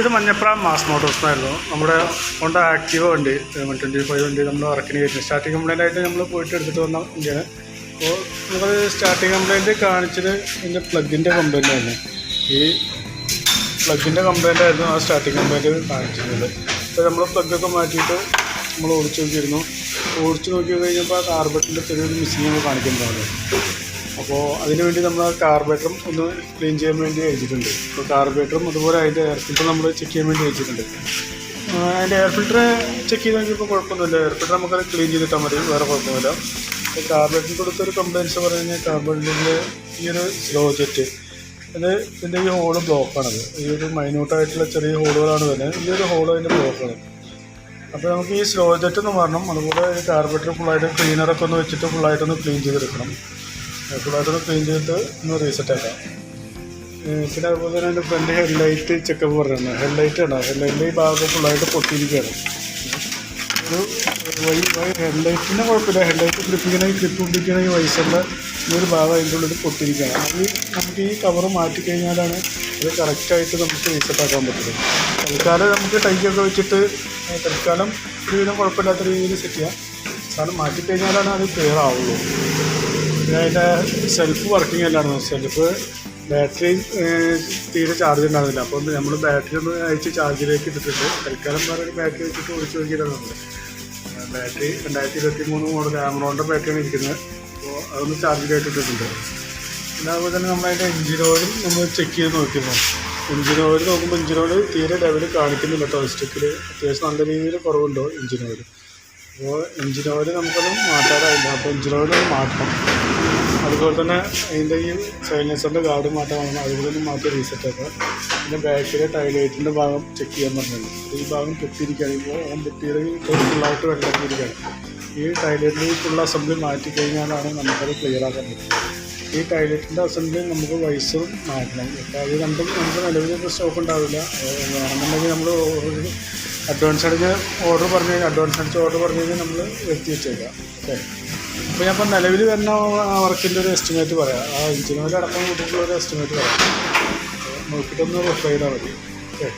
ഇത് Manjapra mass Motors ആയിരുന്നു നമ്മുടെ ഹോണ്ട ആക്റ്റീവ വണ്ടി ട്വന്റി ഫൈവ് വണ്ടി നമ്മൾ ഇറക്കിന് കയറ്റി സ്റ്റാർട്ടിംഗ് കംപ്ലൈന്റ് ആയിട്ട് നമ്മൾ പോയിട്ട് എടുത്തിട്ട് വന്ന വണ്ടിയാണ്. അപ്പോൾ നമ്മൾ സ്റ്റാർട്ടിംഗ് കംപ്ലൈന്റ് കാണിച്ചത് ഇതിന്റെ പ്ലഗിന്റെ കംപ്ലൈന്റ് ആയിരുന്നു. ഈ പ്ലഗിന്റെ കംപ്ലൈന്റ് ആയിരുന്നു ആ സ്റ്റാർട്ടിംഗ് കംപ്ലൈന്റ് കാണിച്ചിരുന്നത്. അപ്പോൾ നമ്മൾ പ്ലഗൊക്കെ മാറ്റിയിട്ട് നമ്മൾ ഓടിച്ചു നോക്കിയിരുന്നു. ഓടിച്ചു നോക്കി കഴിഞ്ഞപ്പോൾ ആ കാർബറ്റിന്റെ ചെറിയൊരു മിസ്സിങ് നമ്മൾ കാണിക്കുന്നുണ്ടായിരുന്നു അപ്പോൾ അതിന് വേണ്ടി നമ്മൾ കാർബേറ്ററും ഒന്ന് ക്ലീൻ ചെയ്യാൻ വേണ്ടി അയച്ചിട്ടുണ്ട് അപ്പോൾ കാർബേറ്ററും അതുപോലെ അതിന്റെ എയർ ഫിൽറ്റർ നമ്മൾ ചെക്ക് ചെയ്യാൻ വേണ്ടി അയച്ചിട്ടുണ്ട് അതിന്റെ എയർ ഫിൽറ്റർ ചെക്ക് ചെയ്ത് നോക്കിയപ്പോൾ കുഴപ്പമൊന്നുമില്ല. എയർ ഫിൽറ്റർ നമുക്കത് ക്ലീൻ ചെയ്തിട്ടാൽ മതി. വേറെ കുഴപ്പമില്ല അപ്പോൾ കാർബേറ്ററിന് കൊടുത്തൊരു കംപ്ലയിൻസ് പറഞ്ഞു കഴിഞ്ഞാൽ ഈ ഒരു സ്ലോ ജെറ്റ് അത് ഇതിന്റെ ഈ ഹോൾ ബ്ലോക്കാണത് ഈ ഒരു മൈന്യൂട്ടായിട്ടുള്ള ചെറിയ ഹോളുകളാണ് വരുന്നത്. ഈ ഒരു ഹോൾ അതിന്റെ ബ്ലോക്കാണ് അപ്പോൾ നമുക്ക് ഈ സ്ലോ ജെറ്റ് ഒന്ന് മാറണം. അതുപോലെ കാർബേറ്റർ ഫുള്ളായിട്ട് ക്ലീനറൊക്കെ ഒന്ന് വെച്ചിട്ട് ഫുള്ളായിട്ടൊന്ന് ക്ലീൻ ചെയ്തെടുക്കണം. ഫുള്ളായിട്ടൊന്ന് ക്ലീൻ ചെയ്തിട്ട് ഒന്ന് റീസെറ്റ് ആക്കാം. പിന്നെ അതുപോലെ തന്നെ എന്റെ ഫ്രണ്ട് ഹെഡ്ലൈറ്റ് ചെക്കപ്പ് പറഞ്ഞിരുന്നു. ഹെഡ്ലൈറ്റ് ആണ്. ഹെഡ്ലൈറ്റിന്റെ ഈ ഭാഗം ഫുള്ളായിട്ട് പൊട്ടിയിരിക്കുകയാണ്. ഒരു വൈ വൈ ഹെഡ്ലൈറ്റിന്റെ കുഴപ്പമില്ല. ഹെഡ്ലൈറ്റ് ക്ലിപ്പിക്കണമെങ്കിൽ ക്ലിപ്പ് പിടിക്കണമെങ്കിൽ വയസ്സുള്ള ഈ ഒരു ഭാഗം അതിന്റെ ഉള്ളിൽ പൊട്ടിയിരിക്കുകയാണ്. അത് നമുക്ക് ഈ കവർ മാറ്റി കഴിഞ്ഞാലാണ് അത് കറക്റ്റായിട്ട് നമുക്ക് റീസെറ്റ് ആക്കാൻ പറ്റുന്നത് തൽക്കാലം നമുക്ക് ടൈക്കൊക്കെ വെച്ചിട്ട് തൽക്കാലം ഒരുവിധം കുഴപ്പമില്ലാത്ത രീതിയിൽ സെറ്റ് ചെയ്യാം. സാധനം മാറ്റിക്കഴിഞ്ഞാലാണ് അത് ക്ലിയർ ആവുള്ളൂ. അതിന്റെ സെൽഫ് വർക്കിംഗ് അല്ലായിരുന്നു. സെൽഫ് ബാറ്ററി തീരെ ചാർജ് ഉണ്ടായിരുന്നില്ല. അപ്പോൾ നമ്മൾ ബാറ്ററി ഒന്ന് അയച്ച് ചാർജിലേക്ക് ഇട്ടിട്ടുണ്ട്. തൽക്കാലം വേറെ ബാറ്ററി വെച്ചിട്ട് ഒഴിച്ച് നോക്കിയിട്ടാണ് നമ്മൾ ബാറ്ററി രണ്ടായിരത്തി ഇരുപത്തി മൂന്ന് മോഡൽ ആമറോണിന്റെ ബാറ്ററിയാണ് ഇരിക്കുന്നത്. അപ്പോൾ അതൊന്ന് ചാർജിലേക്ക് ഇട്ടിട്ടുണ്ട്. പിന്നെ അതുപോലെ തന്നെ നമ്മളതിന്റെ എഞ്ചിൻ ഓയിലും നമ്മൾ ചെക്ക് ചെയ്ത് നോക്കിയിരുന്നു. എഞ്ചിൻ ഓയിൽ നോക്കുമ്പോൾ എഞ്ചിൻ ഓയിൽ തീരെ ലെവൽ കാണിക്കുന്നില്ല. കേട്ടോ സ്റ്റിക്കിൽ അത്യാവശ്യം നല്ല രീതിയിൽ കുറവുണ്ടോ എഞ്ചിൻ ഓയിൽ അപ്പോൾ എഞ്ചിൻ ഓയിൽ നമുക്കത് മാറ്റാറായില്ല. അപ്പോൾ എഞ്ചിൻ ഓയിൽ മാറ്റണം. അതുപോലെ തന്നെ അതിന്റെ ഈ സൈലൻസറിന്റെ ഗാർഡ് മാറ്റാൻ വേണം. അതുപോലെ തന്നെ മാറ്റി റീസെറ്റ് ആക്കുക പിന്നെ ബാക്കിലെ ടൈലൈറ്റിന്റെ ഭാഗം ചെക്ക് ചെയ്യാൻ പറഞ്ഞിട്ടുണ്ട്. ഈ ഭാഗം പൊട്ടിയിരിക്കുകയാണ് ഇപ്പോൾ അവൻ പൊട്ടിയില്ലെങ്കിൽ ഫുള്ളായിട്ട് വെള്ളത്തിരിക്കുകയാണ് ഈ ടൈലൈറ്റിൽ ഫുൾ അസംബ്ലി മാറ്റി കഴിഞ്ഞാലാണ് നമുക്കത് ക്ലിയർ ആക്കാൻ പറ്റും ഈ ടൈലറ്റിന്റെ അസംബ്ലി നമുക്ക് വയസ്സും മാറ്റണം. അപ്പോൾ അത് രണ്ടും നമുക്ക് നിലവിൽ സ്റ്റോക്ക് ഉണ്ടാവില്ല. വേണമെന്നുണ്ടെങ്കിൽ നമ്മൾ അഡ്വാൻസ് അടിച്ച് ഓർഡർ പറഞ്ഞു കഴിഞ്ഞാൽ അഡ്വാൻസ് അടിച്ച് ഓർഡർ പറഞ്ഞു കഴിഞ്ഞാൽ നമ്മൾ വരുത്തി വെച്ചേക്കാം. ഓക്കെ? അപ്പോൾ ഞാൻ ഇപ്പോൾ നിലവിൽ വരുന്ന വർക്കിന്റെ ഒരു എസ്റ്റിമേറ്റ് പറയാം. ആ എഞ്ചിനോയിൽ അടക്കം കൂട്ടിയിട്ടുള്ള ഒരു എസ്റ്റിമേറ്റ് പറയാം. നോക്കിയിട്ടൊന്ന് റിപ്ലൈ ചെയ്താൽ മതി ഓക്കെ?